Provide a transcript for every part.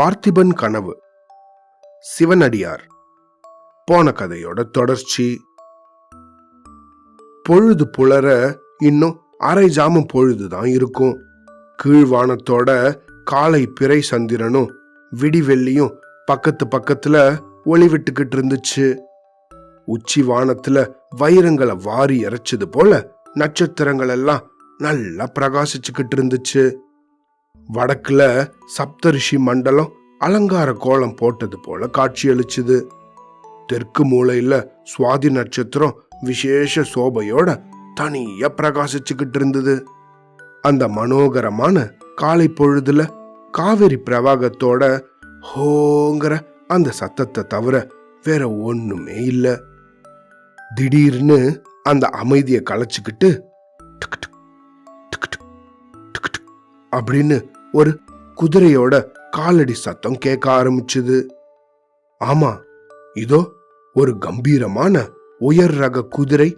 பார்த்திபன் கனவு. சிவனடியார். போன கதையோட தொடர்ச்சி. பொழுது புலர இன்னும் அரை ஜாமம் பொழுதுதான் இருக்கும். கீழ்வானத்தோட காலை பிறை சந்திரனும் விடிவெள்ளியும் பக்கத்து பக்கத்துல ஒளி விட்டுக்கிட்டு இருந்துச்சு. உச்சி வானத்துல வைரங்களை வாரி இறைச்சது போல நட்சத்திரங்கள் எல்லாம் நல்லா பிரகாசிச்சுக்கிட்டு இருந்துச்சு. வடக்குல சப்தரிஷி மண்டலம் அலங்கார கோலம் போட்டது போல காட்சியளிச்சுது. தெற்கு மூலையில சுவாதி நட்சத்திரம் விசேஷ சோபையோட தனியா பிரகாசிச்சுக்கிட்டு இருந்தது. அந்த மனோகரமான காலை பொழுதுல காவிரி பிரவாகத்தோட ஹோங்கிற அந்த சத்தத்தை தவிர வேற ஒண்ணுமே இல்லை. திடீர்னு அந்த அமைதியை கலைச்சிக்கிட்டு அப்படின்னு ஒரு குதிரையோட காலடி சத்தம் கேட்க ஆரம்பிச்சுது. ஆமா இதோ ஒரு கம்பீரமான உயர் ரக குதிரை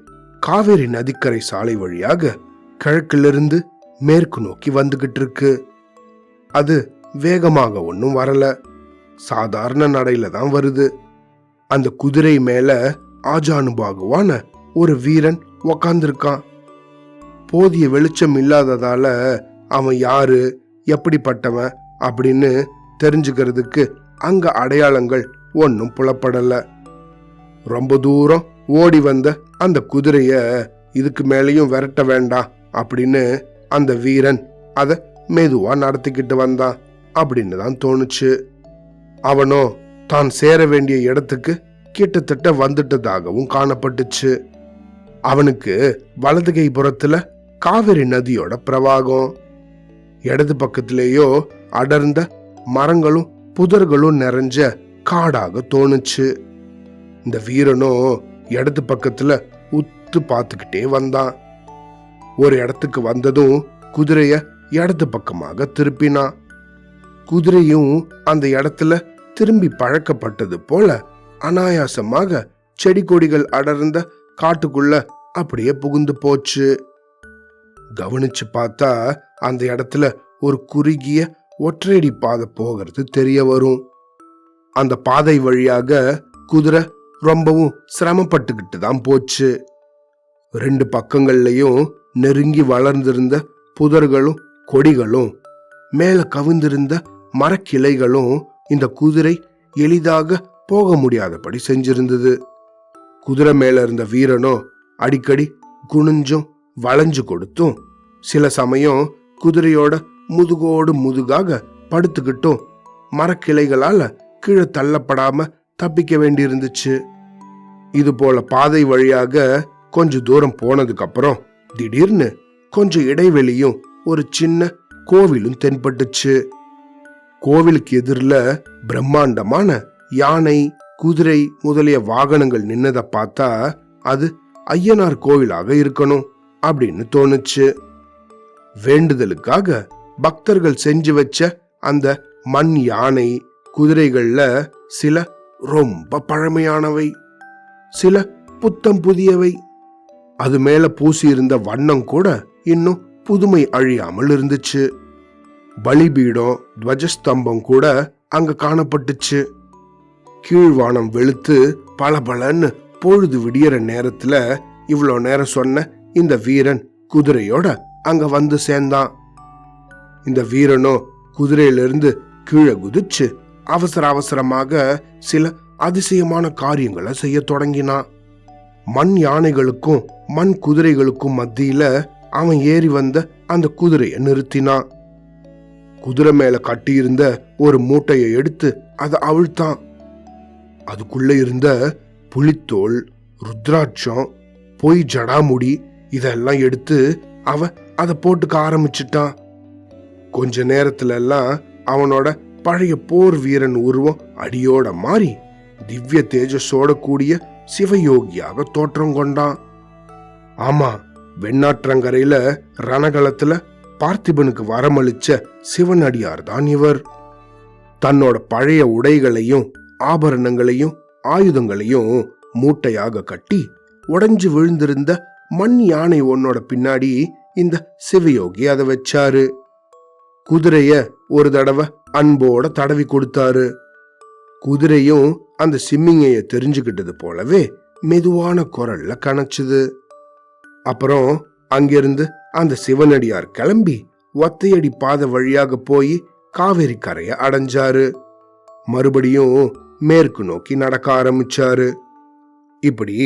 காவேரி நதிக்கரை சாலை வழியாக கிழக்கிலிருந்து மேற்கு நோக்கி வந்துகிட்டு இருக்கு. அது வேகமாக ஒன்றும் வரல. சாதாரண நடையில தான் வருது. அந்த குதிரை மேல ஆஜானுபாகுவான ஒரு வீரன் உக்காந்துருக்கான். போதிய வெளிச்சம் இல்லாததால அவன் யாரு எப்படிப்பட்டவன் அப்படின்னு தெரிஞ்சுக்கிறதுக்கு அங்க அடையாளங்கள் ஒன்றும் புலப்படல. ரொம்ப தூரம் ஓடி வந்த அந்த குதிரைய இதுக்கு மேலேயும் விரட்ட வேண்டாம் அப்படின்னு அந்த வீரன் அதை மெதுவா நடத்திக்கிட்டு வந்தான். அப்படின்னு தான் தோணுச்சு. அவனோ தான் சேர வேண்டிய இடத்துக்கு கிட்டத்தட்ட வந்துட்டதாகவும் காணப்பட்டுச்சு. அவனுக்கு வலதுகை புறத்துல காவிரி நதியோட பிரவாகம். இடது பக்கத்திலேயோ அடர்ந்த மரங்களும் புதர்களும் நிறைஞ்ச காடாக தோணுச்சு. இந்த வீரனும் இடது பக்கத்துல உத்து பார்த்துக்கிட்டே வந்தான். ஒரு இடத்துக்கு வந்ததும் குதிரைய இடது பக்கமாக திருப்பினான். குதிரையும் அந்த இடத்துல திரும்பி பழக்கப்பட்டது போல அனாயாசமாக செடி கொடிகள் அடர்ந்த காட்டுக்குள்ள அப்படியே புகுந்து போச்சு. கவனிச்சு பார்த்தா அந்த இடத்துல ஒரு குறுகிய ஒற்றையடி பாதை போகிறது தெரிய வரும். அந்த பாதை வழியாக குதிரை ரொம்பவும் சிரமப்பட்டுக்கிட்டு தான் போச்சு. ரெண்டு பக்கங்கள்லையும் நெருங்கி வளர்ந்திருந்த புதர்களும் கொடிகளும் மேலே கவிந்திருந்த மரக்கிளைகளும் இந்த குதிரை எளிதாக போக முடியாதபடி செஞ்சிருந்தது. குதிரை மேல இருந்த வீரனும் அடிக்கடி குனிஞ்சும் வளைஞ்சு கொடுத்தும் சில சமயம் குதிரையோட முதுகோடு முதுகாக படுத்துக்கிட்டும். மரக்கிளைகளால கீழே தள்ளப்படாம தப்பிக்க வேண்டியிருந்துச்சு. இது போல பாதை வழியாக கொஞ்ச தூரம் போனதுக்கு அப்புறம் திடீர்னு கொஞ்சம் இடைவெளியும் ஒரு சின்ன கோவிலும் தென்பட்டுச்சு. கோவிலுக்கு எதிரில் பிரம்மாண்டமான யானை குதிரை முதலிய வாகனங்கள் நின்னதை பார்த்தா அது ஐயனார் கோவிலாக இருக்கணும் அப்படின்னு தோணுச்சு. வேண்டுதலுக்காக பக்தர்கள் செஞ்சு வச்ச அந்த மண் யானை குதிரைகள்ல சில ரொம்ப பழமையானவை சில புத்தம் புதியவை. அது மேல பூசியிருந்த வண்ணம் கூட இன்னும் புதுமை அழியாமல் இருந்துச்சு. பலிபீடம் துவஜஸ்தம்பம் கூட அங்க காணப்பட்டுச்சு. கீழ்வானம் வெளுத்து பளபளன்னு பொழுது விடியற நேரத்துல இவ்வளோ நேரம் சொன்ன இந்த வீரன் குதிரையோட அங்க வந்து சேர்ந்தான். இந்த வீரனோ குதிரையிலிருந்து கீழே குதிச்சு அவசர அவசரமாக சில அதிசயமான காரியங்களை செய்ய தொடங்கினான். மண் யானைகளுக்கும் மண் குதிரைகளுக்கும் மத்தியில அவன் ஏறி வந்த அந்த குதிரையை நிறுத்தினான். குதிரை மேல கட்டியிருந்த ஒரு மூட்டையை எடுத்து அதை அவிழ்த்தான். அதுக்குள்ள இருந்த புலித்தோல் ருத்ராட்சம் பொய் ஜடாமுடி இதெல்லாம் எடுத்து அவன் அதை போட்டுக்க ஆரம்பிச்சிட்டான். கொஞ்ச நேரத்துல எல்லாம் அவனோட பழைய போர் வீரன் உருவம் அடியோட மாறி திவ்ய தேஜஸோட கூடிய சிவயோகியாக தோற்றம் கொண்டான். ஆமா வெண்ணாற்றங்கரையில ரணகலத்துல பார்த்திபனுக்கு வரமளிச்ச சிவனடியார் தான் இவர். தன்னோட பழைய உடைகளையும் ஆபரணங்களையும் ஆயுதங்களையும் மூட்டையாக கட்டி உடைஞ்சு விழுந்திருந்த மண் யானை ஒன்னோட பின்னாடி இந்த சிவயோகி அதை வச்சாரு. குதிரைய ஒரு தடவை அன்போட தடவி கொடுத்தாரு. குதிரையும் அந்த சிம்மிங்கைய தெரிஞ்சுக்கிட்டது போலவே மெதுவான குரல்ல கணச்சுது அப்புறம் அங்கிருந்து அந்த சிவனடியார் கிளம்பி ஒத்தையடி பாதை வழியாக போய் காவேரி கரைய அடைஞ்சாரு. மறுபடியும் மேற்கு நோக்கி நடக்க ஆரம்பிச்சாரு. இப்படி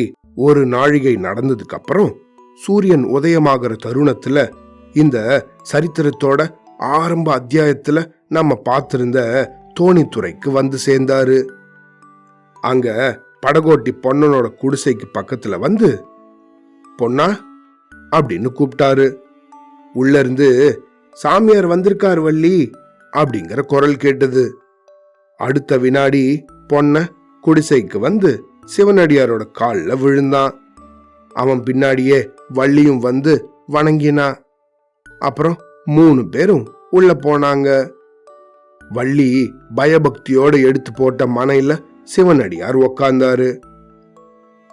ஒரு நாழிகை நடந்ததுக்கு அப்புறம் சூரியன் உதயமாகிற தருணத்துல இந்த சரித்திரத்தோட ஆரம்ப அத்தியாயத்துல நம்ம பார்த்திருந்த தோணித்துறைக்கு வந்து சேர்ந்தாரு. அங்க படகோட்டி பொன்னனோட குடிசைக்கு பக்கத்துல வந்து பொன்னா அப்படின்னு கூப்பிட்டாரு. உள்ள இருந்து சாமியார் வந்திருக்கார் வள்ளி அப்படிங்கிற குரல் கேட்டது. அடுத்த வினாடி பொன்ன குடிசைக்கு வந்து சிவனடியாரோட காலில் விழுந்தான். அவன் பின்னாடியே வள்ளியும் வந்து வணங்கினா. அப்புறம் மூணு பேரும் உள்ள போனாங்க. வள்ளி பயபக்தியோட எடுத்து போட்ட மனையில சிவனடியார் உக்காந்தாரு.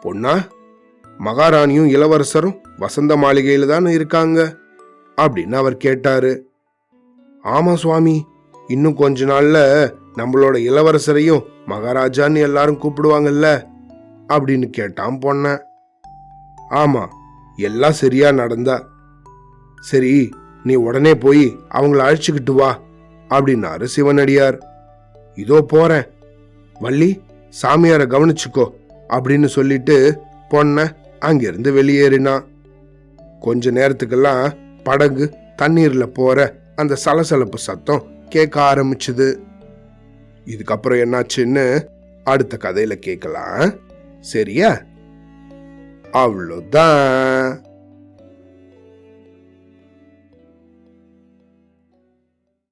பொன்னா மகாராணியும் இளவரசரும் வசந்த மாளிகையில தானே இருக்காங்க? அப்படின்னு அவர் கேட்டாரு. ஆமா சுவாமி இன்னும் கொஞ்ச நாள்ல நம்மளோட இளவரசரையும் மகாராஜான்னு எல்லாரும் கூப்பிடுவாங்கல்ல? அப்படின்னு கேட்டான் பொண்ணேன் ஆமா எல்லாம் சரியா நடந்தா. சரி நீ உடனே போய் அவங்கள அழைச்சிக்கிட்டு வா அப்படின்னாரு சிவனடியார். இதோ போறேன். வள்ளி சாமியாரை கவனிச்சுக்கோ அப்படின்னு சொல்லிட்டு பொண்ண அங்கிருந்து வெளியேறினான் கொஞ்ச நேரத்துக்கெல்லாம் படகு தண்ணீர்ல போற அந்த சலசலப்பு சத்தம் கேட்க ஆரம்பிச்சுது. இதுக்கப்புறம் என்னாச்சுன்னு அடுத்த கதையில கேட்கலாம். சரியா? அவ்வளோதான்.